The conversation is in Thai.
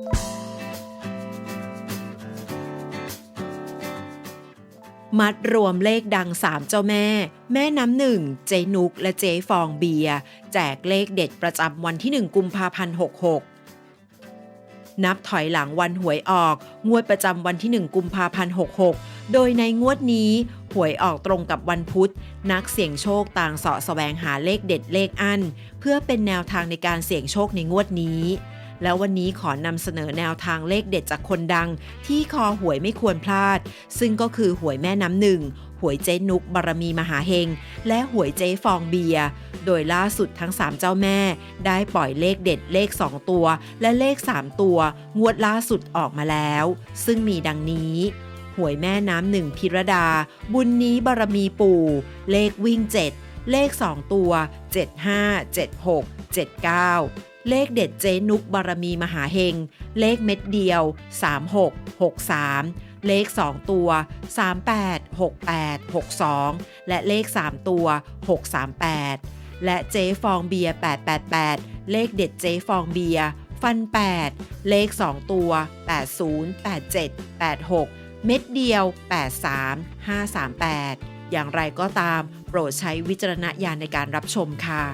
มัดรวมเลขดังสามเจ้าแม่ แม่น้ำหนึ่ง เจนุกและเจฟองเบีย แจกเลขเด็ดประจำวันที่ 1 กุมภาพันธ์ 66 นับถอยหลังวันหวยออก งวดประจำวันที่ 1 กุมภาพันธ์ 66 โดยในงวดนี้ หวยออกตรงกับวันพุธ นักเสี่ยงโชคต่างเสาะแสวงหาเลขเด็ดเลขอัน เพื่อเป็นแนวทางในการเสี่ยงโชคในงวดนี้ แล้ววันนี้ขอนำเสนอแนวทางเลขเด็ดจากคนดัง ที่คอหวยไม่ควรพลาด ซึ่งก็คือหวยแม่น้ำหนึ่งหวยเจ๊นุกบารมีมหาเฮง และหวยเจ๊ฟองเบีย โดยล่าสุดทั้ง 3 เจ้าแม่ ได้ปล่อยเลขเด็ดเลข 2 ตัว และเลข 3 ตัว งวดล่าสุดออกมาแล้ว ซึ่งมีดังนี้หวยแม่น้ำหนึ่งพิรดา บุญนี้บารมีปู่ เลขวิ่ง 7 เลข 2 ตัว 75 76 79 เลขเด็ดเจนุกบารมีมหาเฮง เลขเม็ดเดียว 36 63 เลข 2 ตัว 38 68 62 และเลข 3 ตัว 638 และเจฟองเบียร์888 เลขเด็ดเจฟองเบียร์ฟัน 8 เลข 2 ตัว 80 87 86 เม็ดเดียว 83 538 อย่างไรก็ตามโปรดใช้วิจารณญาณในการรับชมค่ะ